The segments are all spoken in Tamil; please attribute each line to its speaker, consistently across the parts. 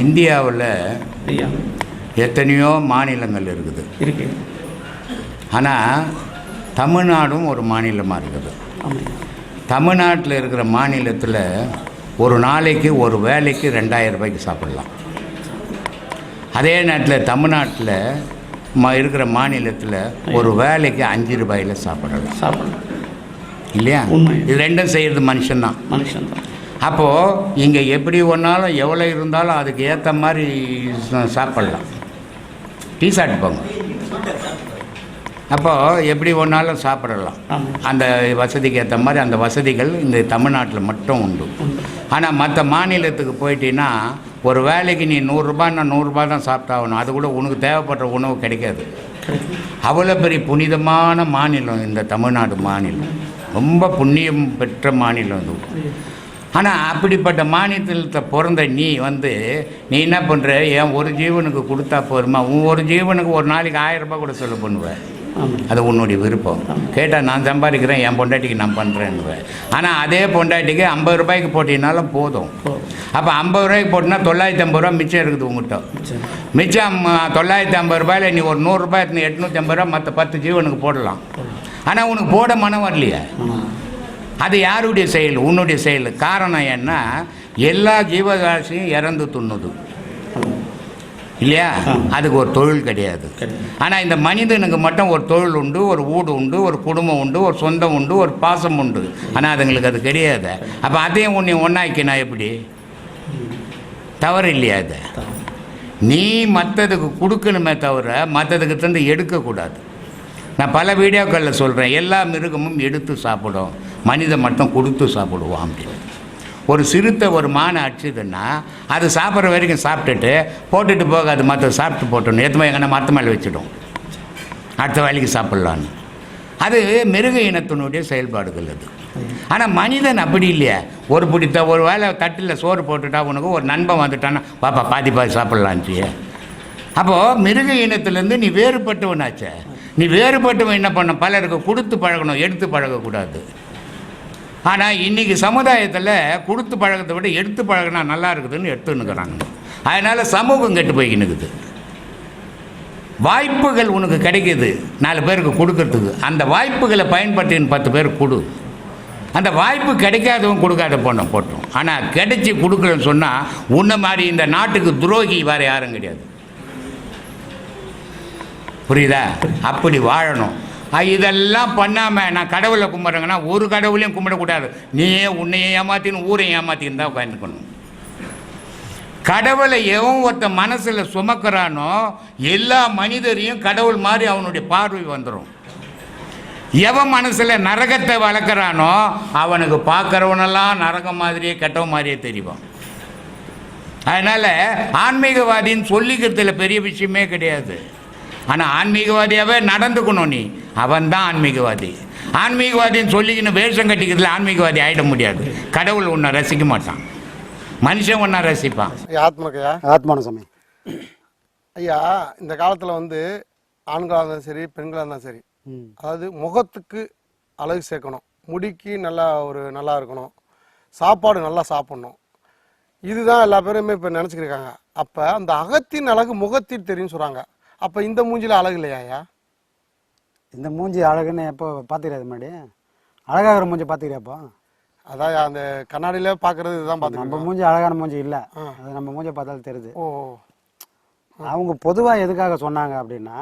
Speaker 1: இந்தியாவில் எத்தனையோ மாநிலங்கள் இருக்குது.
Speaker 2: இருக்கு.
Speaker 1: ஆனால் தமிழ்நாடும் ஒரு மாநிலமாக இருக்குது. தமிழ்நாட்டில் இருக்கிற மாநிலத்தில் ஒரு நாளைக்கு ஒரு வேலைக்கு ரெண்டாயிரம் ரூபாய்க்கு சாப்பிடலாம். அதே நேரத்தில் தமிழ்நாட்டில் ம இருக்கிற மாநிலத்தில் ஒரு வேலைக்கு அஞ்சு ரூபாயில் சாப்பிடலாம்.
Speaker 2: சாப்பிடலாம்.
Speaker 1: இல்லையா. இது ரெண்டும் செய்கிறது மனுஷன்தான்.
Speaker 2: மனுஷன் தான்
Speaker 1: அப்போது இங்கே எப்படி ஒன்றாலும் எவ்வளோ இருந்தாலும் அதுக்கு ஏற்ற மாதிரி சாப்பிட்லாம். டீ சாப்பிட்டு போங்க. அப்போது எப்படி ஒன்றாலும் சாப்பிடலாம். அந்த வசதிக்கு ஏற்ற மாதிரி அந்த வசதிகள் இந்த தமிழ்நாட்டில் மட்டும் உண்டு. ஆனால் மற்ற மாநிலத்துக்கு போயிட்டீங்கன்னா ஒரு வேலைக்கு நீ நூறுரூபான்னா நூறுரூபா தான் சாப்பிட்டாகணும். அது கூட உனக்கு தேவைப்படுற உணவு கிடைக்காது. அவ்வளோ பெரிய புனிதமான மாநிலம் இந்த தமிழ்நாடு மாநிலம். ரொம்ப புண்ணியம் பெற்ற மாநிலம் இது. ஆனால் அப்படிப்பட்ட மாநிலத்தில் பிறந்த நீ வந்து நீ என்ன பண்ணுற என் ஒரு ஜீவனுக்கு கொடுத்தா போதுமா உன் ஒரு ஜீவனுக்கு ஒரு நாளைக்கு ஆயிரம் ரூபாய் கூட செலவு பண்ணுவேன் அது உன்னுடைய விருப்பம். கேட்டால் நான் சம்பாதிக்கிறேன் என் பொண்டாட்டிக்கு நான் பண்ணுறேன்னுவேன் ஆனால் அதே பொண்டாட்டிக்கு ஐம்பது ரூபாய்க்கு போட்டினாலும் போதும். அப்போ ஐம்பது ரூபாய்க்கு போட்டினா தொள்ளாயிரத்தி ஐம்பது ரூபா மிச்சம் இருக்குது உங்கள்கிட்ட மிச்சம். தொள்ளாயிரத்தி ஐம்பது ரூபாயில் நீ ஒரு நூறுரூபாய் எடுத்து எட்நூற்றி ஐம்பது ரூபா மற்ற பத்து ஜீவனுக்கு போடலாம். ஆனால் உனக்கு போட மனம் வரலையே. அது யாருடைய செயல்? உன்னுடைய செயல். காரணம் என்ன? எல்லா ஜீவராசியும் இறந்து துண்ணுது. இல்லையா. அதுக்கு ஒரு தொழில் கிடையாது. ஆனால் இந்த மனிதனுக்கு மட்டும் ஒரு தொழில் உண்டு ஒரு வீடு உண்டு ஒரு குடும்பம் உண்டு ஒரு சொந்தம் உண்டு ஒரு பாசம் உண்டு. ஆனால் அதுங்களுக்கு அது கிடையாது. அப்போ அதையும் உன்னை ஒன்றாக்கினா எப்படி? தவறு இல்லையா அது. நீ மற்றதுக்கு கொடுக்கணுமே தவிர மற்றதுக்கு தந்து எடுக்கக்கூடாது. நான் பல வீடியோக்களில் சொல்கிறேன் எல்லா மிருகமும் எடுத்து சாப்பிடும். மனிதன் மட்டும் கொடுத்து சாப்பிடுவான் அப்படின்னு. ஒரு சிறுத்தை ஒரு மானை அடிச்சுதுன்னா அது சாப்பிட்ற வரைக்கும் சாப்பிட்டுட்டு போட்டுட்டு போகாது மற்ற சாப்பிட்டு போட்டணும் எத்தனை எங்கன்னா மற்ற மேலே வச்சுடும். அடுத்த வேலைக்கு சாப்பிட்லான்னு. அது மிருக இனத்தினுடைய செயல்பாடுகள் அது. ஆனால் மனிதன் அப்படி இல்லையா. ஒரு பிடித்த ஒரு வேளை தட்டில் சோறு போட்டுட்டா உனக்கு ஒரு நண்பன் வந்துட்டான்னா பாப்பா பாதி பாதி சாப்பிட்லான்ச்சியே அப்போது மிருக இனத்துலேருந்து நீ வேறுபட்டவனாச்சே. நீ வேறுபட்டவன் என்ன பண்ண பலருக்கு கொடுத்து பழகணும் எடுத்து பழகக்கூடாது. ஆனால் இன்றைக்கி சமுதாயத்தில் கொடுத்து பழகத்தை விட எடுத்து பழகினா நல்லா இருக்குதுன்னு எடுத்துன்னுக்குறாங்க. அதனால் சமூகம் கெட்டு போய்க்கினுக்குது வாய்ப்புகள் உனக்கு கிடைக்கிது. நாலு பேருக்கு கொடுக்கறதுக்கு. அந்த வாய்ப்புகளை பயன்படுத்தின்னு பத்து பேர் கொடு. அந்த வாய்ப்பு கிடைக்காதவன் கொடுக்காத போன போட்டோம். ஆனால் கிடைச்சி கொடுக்குறேன்னு சொன்னால் உன்னை மாதிரி இந்த நாட்டுக்கு துரோகி வேறு யாரும் கிடையாது. புரியுதா? அப்படி வாழணும். இதெல்லாம் பண்ணாமல் நான் கடவுளை கும்பிட்றேங்கன்னா ஒரு கடவுளையும் கும்பிடக்கூடாது. நீயே உன்னையே ஏமாத்தின்னு ஊரையும் ஏமாத்தின்னு தான் உட்காந்துக்கணும் கடவுளை எவன் ஒருத்த மனசில் சுமக்கிறானோ எல்லா மனிதரையும் கடவுள் மாதிரி அவனுடைய பார்வை வந்துடும் எவன் மனசில் நரகத்தை வளர்க்குறானோ அவனுக்கு பார்க்குறவனெல்லாம் நரகம் மாதிரியே கெட்டவன் மாதிரியே தெரியும் அதனால் ஆன்மீகவாதின்னு சொல்லிக்கிறதுல பெரிய விஷயமே கிடையாது. ஆனால் ஆன்மீகவாதியாகவே நடந்துக்கணும் நீ. அவன் தான் ஆன்மீகவாதி. ஆன்மீகவாதின்னு சொல்லிக்கின்னு வேஷம் கட்டிக்கிறதுல ஆன்மீகவாதி ஆகிட முடியாது. கடவுள் உன்னை ரசிக்க மாட்டான். மனுஷன் ஒன்றா ரசிப்பான்.
Speaker 3: ஐயா, ஆத்மனக்கையா
Speaker 4: ஆத்மான சமயம்
Speaker 3: ஐயா இந்த காலத்தில் வந்து ஆண்களாக இருந்தாலும் சரி பெண்களாக இருந்தாலும் சரி. அதாவது முகத்துக்கு அழகு சேர்க்கணும். முடிக்கு நல்லா ஒரு நல்லா இருக்கணும். சாப்பாடு நல்லா சாப்பிடணும். இதுதான் எல்லா பேருமே இப்போ நினச்சிக்கிருக்காங்க அப்போ அந்த அகத்தின் அழகு முகத்தில் தெரியும் சொல்கிறாங்க அப்போ இந்த மூஞ்சில அழகு இல்லையா ஐயா?
Speaker 4: இந்த மூஞ்சி அழகுன்னு எப்போ பார்த்துக்கிறாது முன்னாடி? அழகாகிற மூஞ்சி பார்த்துக்கிறியாப்போ
Speaker 3: அதான் அந்த கண்ணாடியில பார்க்கறது இதுதான்
Speaker 4: நம்ம
Speaker 3: பார்த்துக்கணும்
Speaker 4: மூஞ்சி அழகான மூஞ்சி இல்லை. அது நம்ம மூஞ்சி பார்த்தாலும் தெரியுது.
Speaker 3: ஓ
Speaker 4: அவங்க பொதுவாக எதுக்காக சொன்னாங்க அப்படின்னா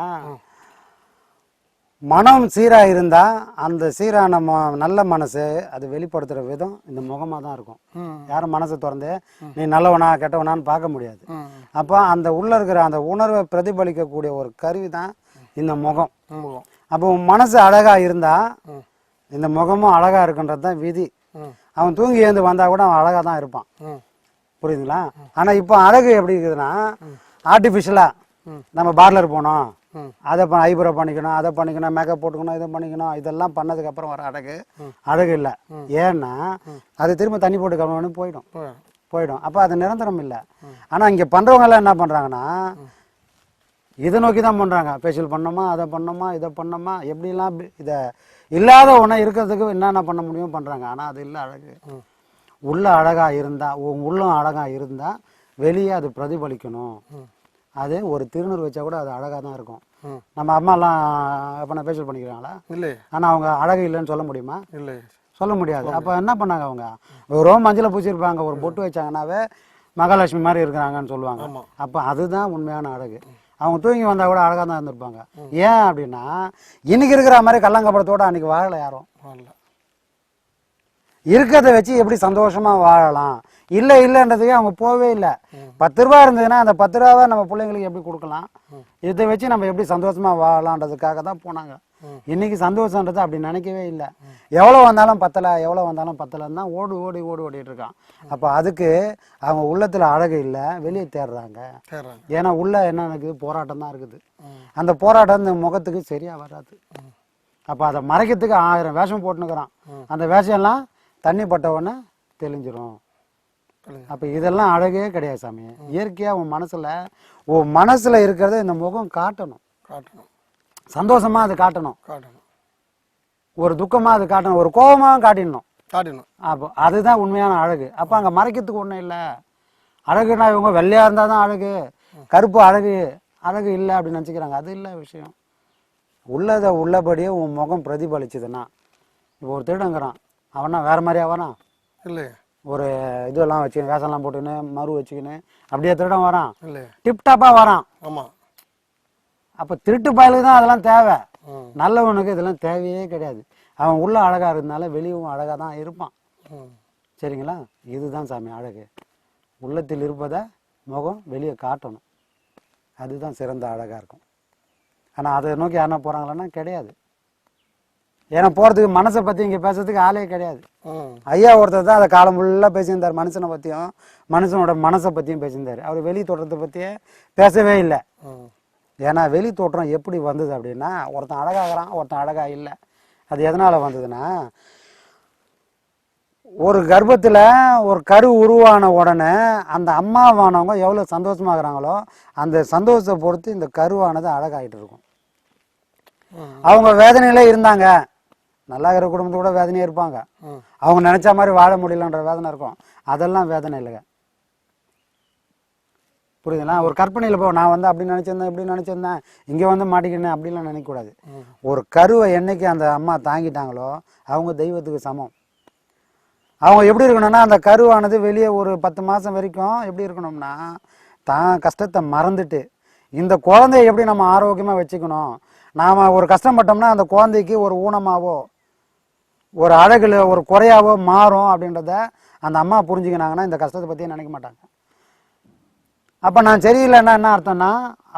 Speaker 4: மனம் சீராக இருந்தால் அந்த சீரான ம நல்ல மனசு அது வெளிப்படுத்துகிற விதம் இந்த முகமாக தான் இருக்கும். யாரும் மனசை திறந்து நீ நல்லவனா கெட்டவனான்னு பார்க்க முடியாது. அப்போ அந்த உள்ள இருக்கிற அந்த உணர்வை பிரதிபலிக்கக்கூடிய ஒரு கருவி தான் இந்த முகம்.
Speaker 3: முகம்.
Speaker 4: அப்போ உன் மனசு அழகா இருந்தா
Speaker 3: ம்.
Speaker 4: இந்த முகமும் அழகா இருக்குன்றது தான் விதி. அவன் தூங்கி எழுந்து வந்தா கூட அவன் அழகா தான் இருப்பான். புரியுதுங்களா? ஆனா இப்போ அழகு எப்படி இருக்குதுன்னா ஆர்டிஃபிஷியலா நம்ம பார்லர் போனோம். அதை பண்ண ஐப்ரோ பண்ணிக்கணும் அதை பண்ணிக்கணும் மேக்கப் போட்டுக்கணும் இதை பண்ணிக்கணும் இதெல்லாம் பண்ணதுக்கு அப்புறம் வர அழகு. அழகு இல்லை. ஏன்னா அது திரும்ப தண்ணி போட்டு கழுவணும் போயிடும்.
Speaker 3: போயிடும்.
Speaker 4: அப்போ அது நிரந்தரம் இல்லை. ஆனா இங்க பண்றவங்க எல்லாம் என்ன பண்றாங்கன்னா இதை நோக்கி தான் பண்றாங்க. ஃபேஷியல் பண்ணோமா அதை பண்ணோமா இதை பண்ணோமா எப்படிலாம் இதை இல்லாத ஒன்றை இருக்கிறதுக்கு என்னென்ன பண்ண முடியும் பண்றாங்க. ஆனா அது இல்லை அழகு. உள்ள அழகா இருந்தா உன் உள்ளம் அழகா இருந்தா வெளியே அது பிரதிபலிக்கணும். அது ஒரு திருநூறு வச்சா கூட அது அழகா தான் இருக்கும். நம்ம அம்மாலாம் எப்போ ஃபேஷியல் பண்ணிக்கிறாங்களா?
Speaker 3: இல்லையே.
Speaker 4: ஆனா அவங்க அழகு இல்லைன்னு சொல்ல முடியுமா?
Speaker 3: இல்லையே.
Speaker 4: சொல்ல முடியாது. அப்ப என்ன பண்ணாங்க அவங்க? வெறும் மஞ்சளை பூசிருப்பாங்க ஒரு பொட்டு வச்சாங்கன்னாவே மகாலட்சுமி மாதிரி இருக்கிறாங்கன்னு சொல்லுவாங்க. அப்ப அதுதான் உண்மையான அழகு. அவங்க தூங்கி வந்தா கூட அழகா தான் இருந்திருப்பாங்க. ஏன் அப்படின்னா இன்னைக்கு இருக்கிற மாதிரி கள்ளங்கப்படத்தோட அன்னைக்கு வாழல யாரும். இருக்கிறத வச்சு எப்படி சந்தோஷமா வாழலாம்? இல்ல இல்லைன்றதுக்கு அவங்க போவே இல்லை. பத்து ரூபா இருந்ததுன்னா அந்த பத்து ரூபாவை நம்ம பிள்ளைங்களுக்கு எப்படி கொடுக்கலாம்? இதை வச்சு நம்ம எப்படி சந்தோஷமா வாழலான்றதுக்காக தான் போனாங்க. இன்னைக்கு சந்தோஷன்றது அப்படி நினைக்கவே இல்லை. எவ்வளோ வந்தாலும் பத்தலை எவ்வளோ வந்தாலும் பத்தலைன்னு தான் ஓடு ஓடி ஓடி ஓடிட்டு இருக்கான். அப்போ அதுக்கு அவங்க உள்ளத்துல அழகு இல்லை வெளியே தேடுறாங்க. ஏன்னா உள்ள என்ன இருக்குது போராட்டம் தான் இருக்குது. அந்த போராட்டம் இந்த முகத்துக்கு சரியா வராது. அப்போ அதை மறைக்கிறதுக்கு ஆயிரம் வேஷம் போட்டுனுக்குறான் அந்த வேஷம் எல்லாம் தண்ணி பட்ட உடனே தெளிஞ்சிரும். அப்போ இதெல்லாம் அழகே கிடையாது சாமி. இயற்கையா உன் மனசுல உன் மனசுல இருக்கிறத இந்த முகம் காட்டணும்.
Speaker 3: காட்டணும்.
Speaker 4: சந்தோஷமா அது காட்டணும்.
Speaker 3: காட்டணும்.
Speaker 4: ஒரு துக்கமா அது காட்டணும். ஒரு கோபமாக காட்டிடணும்.
Speaker 3: காட்டணும்
Speaker 4: அப்போ அதுதான் உண்மையான அழகு. அப்போ அங்கே மறைக்கிறதுக்கு ஒன்றும் இல்லை. அழகுனா இவங்க வெள்ளையா இருந்தால் தான் அழகு. கருப்பு அழகு அழகு இல்லை அப்படின்னு நினச்சிக்கிறாங்க. அது இல்லை விஷயம். உள்ளதை உள்ளபடியே உன் முகம் பிரதிபலிச்சுதுன்னா இப்போ ஒரு திருடங்கிறான் அவனா வேற மாதிரியா வரான்
Speaker 3: இல்லையே.
Speaker 4: ஒரு இதெல்லாம் வச்சுக்கின்னு வேஷம்லாம் போட்டுக்கின்னு மறு வச்சுக்கின்னு அப்படியே திருடன் வரான்.
Speaker 3: இல்லையே.
Speaker 4: டிப்டாப்பாக வரான்.
Speaker 3: ஆமா.
Speaker 4: அப்போ திருட்டு பயலுக்கு தான் அதெல்லாம் தேவை. நல்லவனுக்கு இதெல்லாம் தேவையே கிடையாது. அவன் உள்ள அழகா இருந்தனால வெளியும் அழகா தான் இருப்பான். சரிங்களா? இதுதான் சாமி அழகு. உள்ளத்தில் இருப்பதை முகம் வெளியே காட்டணும். அதுதான் சிறந்த அழகா இருக்கும். ஆனா அதை நோக்கி யாருனா போறாங்களான்னா கிடையாது. ஏன்னா போறதுக்கு மனசை பத்தி இங்க பேசுறதுக்கு ஆளே கிடையாது. ஐயா ஒருத்தர் தான் அதை காலம் ஃபுல்லாக பேசியிருந்தார் மனுஷனை பற்றியும் மனுஷனோட மனசை பற்றியும் பேசியிருந்தார். அவர் வெளி தோற்றத்தை பற்றியே பேசவே இல்லை. ஏன்னா வெளி தோற்றம் எப்படி வந்தது அப்படின்னா ஒருத்தன் அழகாகிறான் ஒருத்தன் அழகா இல்லை. அது எதனால வந்ததுன்னா ஒரு கர்ப்பத்தில் ஒரு கரு உருவான உடனே அந்த அம்மாவானவங்க எவ்வளோ சந்தோஷமாகறாங்களோ அந்த சந்தோஷத்தை பொறுத்து இந்த கருவானது அழகாயிட்டு இருக்கும். அவங்க வேதனையில இருந்தாங்க. நல்லா இருக்கிற குடும்பத்து கூட வேதனையே இருப்பாங்க. அவங்க நினைச்ச மாதிரி வாழ முடியலன்ற வேதனை இருக்கும். அதெல்லாம் வேதனை இல்லைங்க. புரியுதுங்களா? ஒரு கற்பனையில் போ நான் வந்து அப்படி நினச்சிருந்தேன் இப்படி நினச்சிருந்தேன் இங்கே வந்து மாட்டிக்கினேன் அப்படிலாம் நினைக்கக்கூடாது. ஒரு கருவை என்னைக்கு அந்த அம்மா தாங்கிட்டாங்களோ அவங்க தெய்வத்துக்கு சமம். அவங்க எப்படி இருக்கணும்னா அந்த கருவானது வெளியே ஒரு பத்து மாதம் வரைக்கும் எப்படி இருக்கணும்னா தான் கஷ்டத்தை மறந்துட்டு இந்த குழந்தைய எப்படி நம்ம ஆரோக்கியமாக வச்சுக்கணும்? நாம் ஒரு கஷ்டப்பட்டோம்னா அந்த குழந்தைக்கு ஒரு ஊனமாவோ ஒரு அழகுல ஒரு குறையாவோ மாறும் அப்படின்றத அந்த அம்மா புரிஞ்சுக்கினாங்கன்னா இந்த கஷ்டத்தை பற்றியே நினைக்க மாட்டாங்க. அப்போ நான் சரியில்லைன்னா என்ன அர்த்தம்னா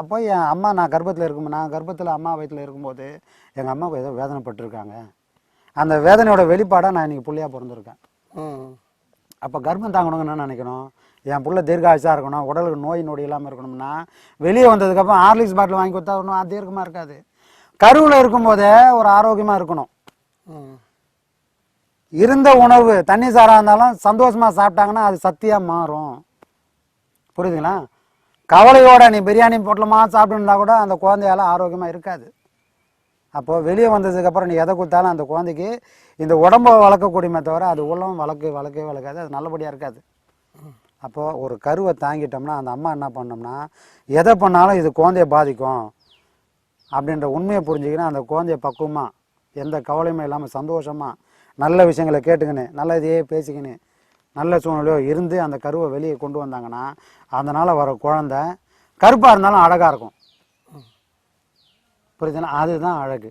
Speaker 4: அப்போ என் அம்மா நான் கர்ப்பத்தில் இருக்கும் நான் கர்ப்பத்தில் அம்மா வயிற்றில் இருக்கும்போது எங்கள் அம்மாவுக்கு ஏதோ வேதனைப்பட்டிருக்காங்க. அந்த வேதனையோட வெளிப்பாடாக நான் இன்னைக்கு புள்ளையாக பிறந்திருக்கேன்.
Speaker 3: ம்.
Speaker 4: அப்போ கர்ப்பம் தாங்கணும்னு என்ன நினைக்கணும்? என் புள்ள தீர்க்காயுசாக இருக்கணும் உடலுக்கு நோய் நொடி இல்லாமல் இருக்கணும்னா வெளியே வந்ததுக்கப்புறம் ஹார்லிக்ஸ் பாட்டில் வாங்கி கொடுத்தா ஒன்றும் தீர்க்கமாக இருக்காது. கருவில் இருக்கும்போதே ஒரு ஆரோக்கியமாக இருக்கணும். இருந்த உணவு தண்ணி சாராக இருந்தாலும் சந்தோஷமாக சாப்பிட்டாங்கன்னா அது சத்தியாக மாறும். புரியுதுங்களா? கவலையோட நீ பிரியாணி போட்டலமா சாப்பிட்டுருந்தா கூட அந்த குழந்தையால ஆரோக்கியமாக இருக்காது. அப்போது வெளியே வந்ததுக்கப்புறம் நீ எதை கொடுத்தாலும் அந்த குழந்தைக்கு இந்த உடம்ப வளர்க்கக்கூடியமே தவிர அது உள்ளவும் வளர்க்க வளர்க்கவே வளர்க்காது. அது நல்லபடியாக இருக்காது. அப்போது ஒரு கருவை தாங்கிட்டோம்னா அந்த அம்மா என்ன பண்ணோம்னா எதை பண்ணாலும் இது குழந்தைய பாதிக்கும். அப்படின்ற உண்மையை புரிஞ்சிக்கினா அந்த குழந்தைய பக்குவமாக எந்த கவலையுமே இல்லாமல் சந்தோஷமாக நல்ல விஷயங்களை கேட்டுக்கின்னு நல்ல இதையே பேசிக்கின்னு நல்ல சூழ்நிலையோ இருந்து அந்த கருவை வெளியே கொண்டு வந்தாங்கன்னா அதனால் வர குழந்தை கருப்பாக இருந்தாலும் அழகாக இருக்கும். புரியுதுன்னா? அதுதான் அழகு.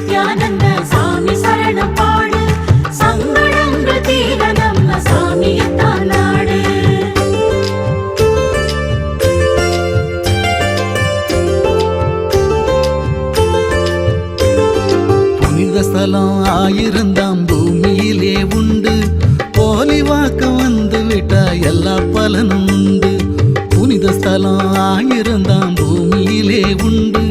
Speaker 2: ஸ்தலம் ஆயிருந்தாம் பூமியிலே உண்டு. போலி வாக்க வந்து விட்டா எல்லா பலனும் உண்டு. புனித ஸ்தலம் ஆயிருந்தாம் பூமியிலே உண்டு.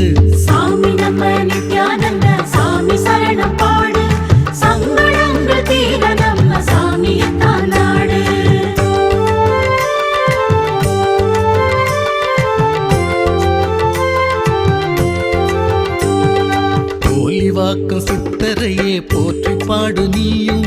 Speaker 2: காக்கும் சித்தரையே போற்றி பாடு நீயும்.